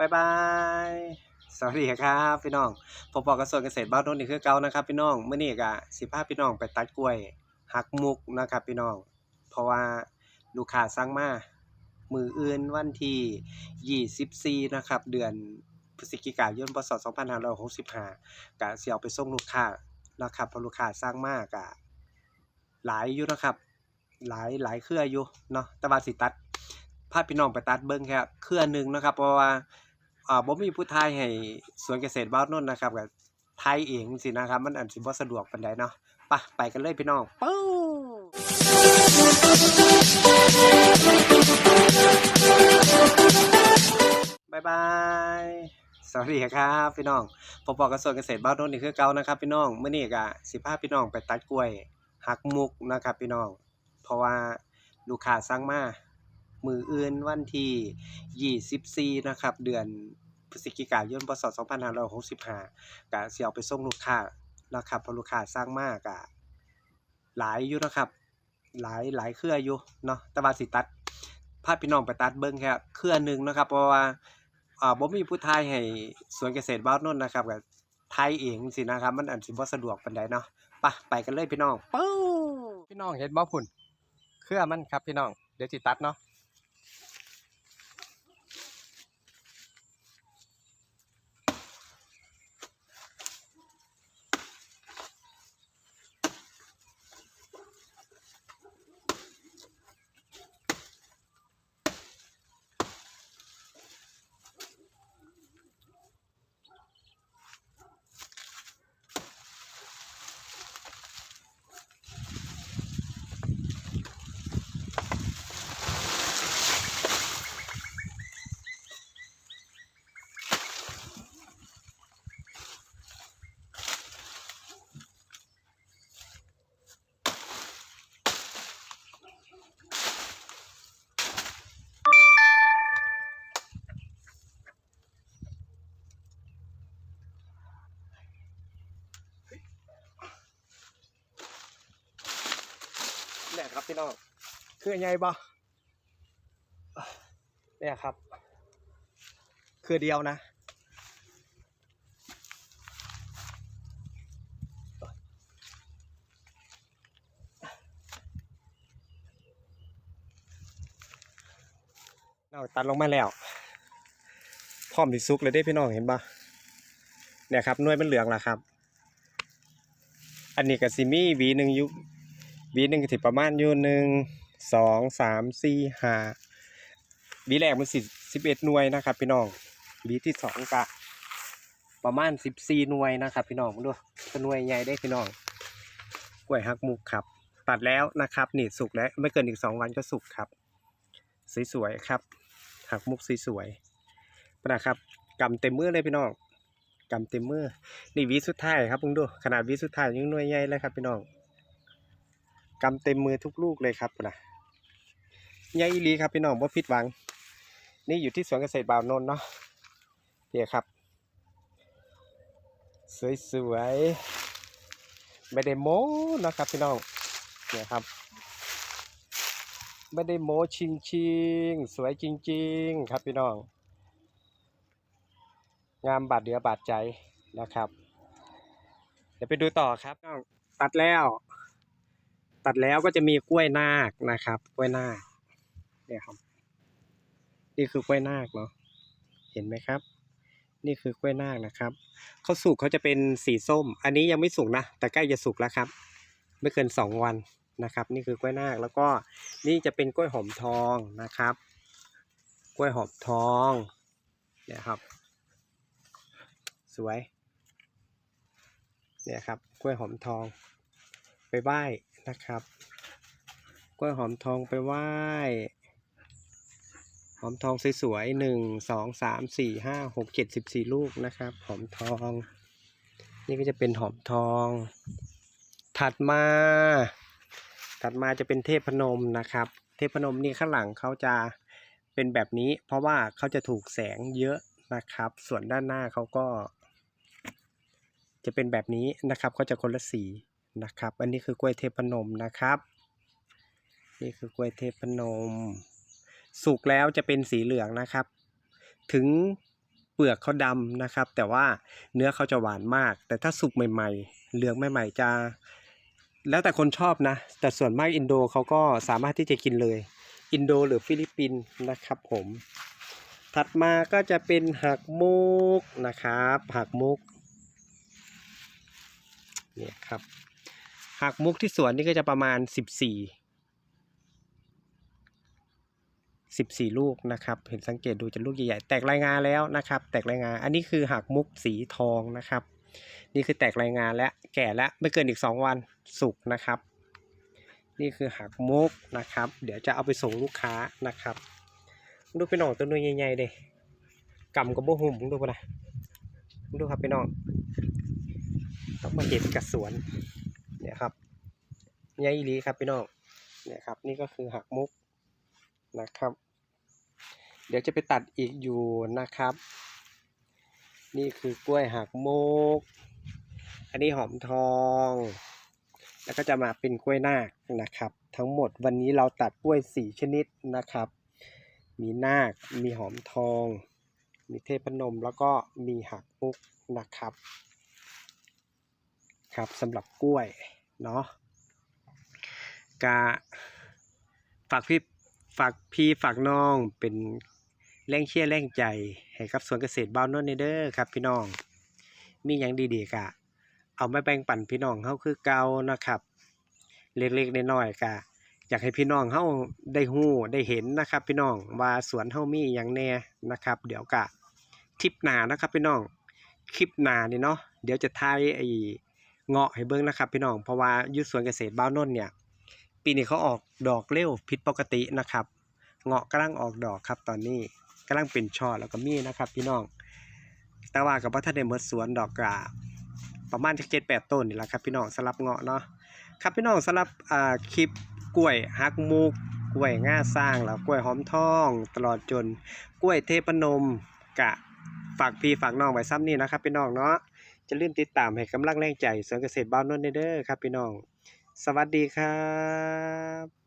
บายบายสวัสดีครับพี่น้องผมบอกกระทรวงเกษตรบ้านโน้นนี่คือเก่านะครับ พี่น้องเมื่อนี้ก็สิพาพี่น้องไปตัดกล้วยหักมุกนะครับ พี่น้อง เพราะว่าลูกค้าสั่งมามืออื่นวันที่24นะครับ เดือนพฤศจิกายนพศ2565ก็สิเอาไปส่งลูกค้านะครับเพราะลูกค้าสั่งมากก็หลายอยู่นะครับ หลายหลายเครืออยู่เนาะแต่ว่าสิตัดพาพี่น้องไปตัดเบิ่งแค่เครือหนึ่งนะครับ เพราะว่า อ่าบ่มีผู้ทายให้สวนเกษตรบ้านโนนนะครับก็ทายเองสินะครับ มันอันสิบ่สะดวกปานใดเนาะไปไปกันเลยพี่น้องปู้บายบายสวัสดีครับพี่น้องผมบอกกระทรวงเกษตรบ้านโนนนี่คือเก่านะครับพี่น้องมื้อนี้ก็สิพาพี่น้องไปตัดกล้วยหักมุกนะครับพี่น้อง เพราะว่าลูกค้าสั่งมา มืออื่นวันที่24นะครับ เดือนพฤศจิกายนพศ2565ก็สิเอาไปส่งลูกค้านะครับพราะลูกค้าสั่งมากก็หลายอยู่นะครับ หลายหลายเครืออยู่เนาะแต่ว่าสิตัดพาพพี่น้องไปตัดเบิ่งแค่เครือหนึ่งนะครับ เพราะว่าอ่าบ่มีผู้ทายให้สวนเกษตรบ้านโนนนะครับก็ทายเองสินะครับ มันอันสิบ่สะดวกปานใดเนาะไปไปกันเลยพี่น้องปูพี่น้องเห็นบ่พุ่นเครือมันครับพี่น้องเดี๋ยวสิตัดเนาะ ครับพี่น้องคือใหญ่บ่เนี่ยครับ คือเดียวนะเอาตัดลงมาแล้ว พร้อมที่สุกเลยได้พี่น้องเห็นปะเนี่ยครับน่วยมันเหลืองแล้วครับ อันนี้กับซิมี่วีหนึ่งยุ วีหนึ่งก็สิประมาณอยู่หนึ่งสองสามสี่ห้าวีแรกมันสิสิบเอ็ดหน่วยนะครับ พี่น้องวีที่สองกะประมาณสิบสี่หน่วยนะครับ พี่น้องดูเป็นหน่วยใหญ่ได้พี่น้องกล้วยฮักมุกครับ ตัดแล้วนะครับนี่สุกแล้วไม่เกินอีกสองวันก็สุกครับสวยๆครับหักมุกสวยๆนะครับกำเต็มมือเลยพี่น้องกำเต็มมือนี่วีสุดท้ายครับพุงดูขนาดวีสุดท้ายยังหน่วยใหญ่เลยครับพี่น้อง กำเต็มมือทุกลูกเลยครับนะใหญ่อีลีครับพี่น้องว่าผิดหวัง นี่อยู่ที่สวนเกษตรบ่าวนนท์เนาะเดี๋ยวครับ สวยๆไม่ได้โม้นะครับพี่น้องเนี่ยครับ ไม่ได้โม้ชิงชิงสวยจริง ๆ ครับพี่น้อง งามบาดเดือบาดใจนะครับ เดี๋ยวไปดูต่อครับน้องตัดแล้ว ตัดแล้วก็จะมีกล้วยนาคนะครับ กล้วยนาคเนี่ยครับ นี่คือกล้วยนาคเนาะเห็นไหมครับ นี่คือกล้วยนาคนะครับเขาสุกเขาจะเป็นสีส้ม อันนี้ยังไม่สุกนะแต่ใกล้จะสุกแล้วครับ ไม่เกินสองวันนะครับ นี่คือกล้วยนาคแล้วก็นี่จะเป็นกล้วยหอมทองนะครับ กล้วยหอมทองเนี่ยครับ สวยเนี่ยครับกล้วยหอมทอง ไปไหว้ นะครับ กล้วยหอมทองไปไหว้ หอมทองสวยๆหนึ่งสองสามสี่ห้าหกเจ็ดสิบสี่ลูกนะครับ หอมทอง นี่ก็จะเป็นหอมทอง ถัดมา ถัดมาจะเป็นเทพนมนะครับ เทพนมนี่ข้างหลังเขาจะเป็นแบบนี้ เพราะว่าเขาจะถูกแสงเยอะนะครับ ส่วนด้านหน้าเขาก็จะเป็นแบบนี้นะครับก็จะคนละสี นะครับ อันนี้คือกล้วยเทพนมนะครับ นี่คือกล้วยเทพนม สุกแล้วจะเป็นสีเหลืองนะครับ ถึงเปลือกเขาดำนะครับ แต่ว่าเนื้อเขาจะหวานมาก แต่ถ้าสุกใหม่ๆ เหลืองใหม่ๆจะ แล้วแต่คนชอบนะ แต่ส่วนมากอินโดเขาก็สามารถที่จะกินเลย อินโดหรือฟิลิปปินส์นะครับผม ถัดมาก็จะเป็นหักมุกนะครับ หักมุกเนี่ยครับ หักมุกที่สวนนี่ก็จะประมาณ14 14ลูกนะครับ เห็นสังเกตดูจะลูกใหญ่ๆ แตกรายงานแล้วนะครับ แตกรายงาน อันนี้คือหักมุกสีทองนะครับ นี่คือแตกรายงานและแก่แล้วไม่เกินอีก2วันสุกนะครับ นี่คือหักมุกนะครับ เดี๋ยวจะเอาไปส่งลูกค้านะครับ ดูพี่น้องตัวนู้นใหญ่ๆเด้กำกับโบหุ่มดูปะนะดูครับพี่น้อง ต้องมาเห็นกับสวน เนี่ยครับใหญ่อีลีครับพี่น้องเนี่ยครับ นี่ก็คือหักมุกนะครับ เดี๋ยวจะไปตัดอีกอยู่นะครับ นี่คือกล้วยหักมุก อันนี้หอมทอง แล้วก็จะมาเป็นกล้วยนาคนะครับ ทั้งหมดวันนี้เราตัดกล้วยสี่ชนิดนะครับ มีนาค มีหอมทอง มีเทพนมแล้วก็มีหักมุกนะครับ ครับสำหรับกล้วย เนาะกาฝากพี่ฝากพี่ฝากน้องเป็นแรงเชียร์แรงใจให้กับสวนเกษตรบ้านโนนเด้อครับพี่น้อง มีอย่างดีๆกะ เอามาแบ่งปันพี่น้องเฮาคือเก่านะครับ เล็กๆน้อยๆกะ อยากให้พี่น้องเฮาได้ฮู้ได้เห็นนะครับ พี่น้องว่าสวนเฮามีอย่างแน่นะครับ เดี๋ยวกะคลิปหนานะครับพี่น้องคลิปหนานี่เนาะเดี๋ยวจะทายไอ้ เงาะให้เบิ่งนะครับพี่น้องเพราะว่ายู่สวนเกษตรบ้านโนนเนี่ยปีนี้เขาออกดอกเร็วผิดปกตินะครับ เงาะกำลังออกดอกครับตอนนี้กำลังเป็นช่อแล้วก็มีนะครับ พี่น้อง แต่ว่ากับว่าถ้าได้หมดสวนดอกกาประมาณเจ็ดแปดต้นนี่แหละครับพี่น้องสลับเงาะเนาะครับพี่น้องสลับอ่าคลิปกล้วยฮักมุกกล้วยง่าสร้างแล้วกล้วยหอมทอง ตลอดจนกล้วยเทพนมกะฝากพี่ฝากน้องไว้ซ้ำนี่นะครับพี่น้องเนาะ จะลืมติดตามให้กำลังแรงใจสวนเกษตรบ้านนนเด้อครับพี่น้อง สวัสดีครับ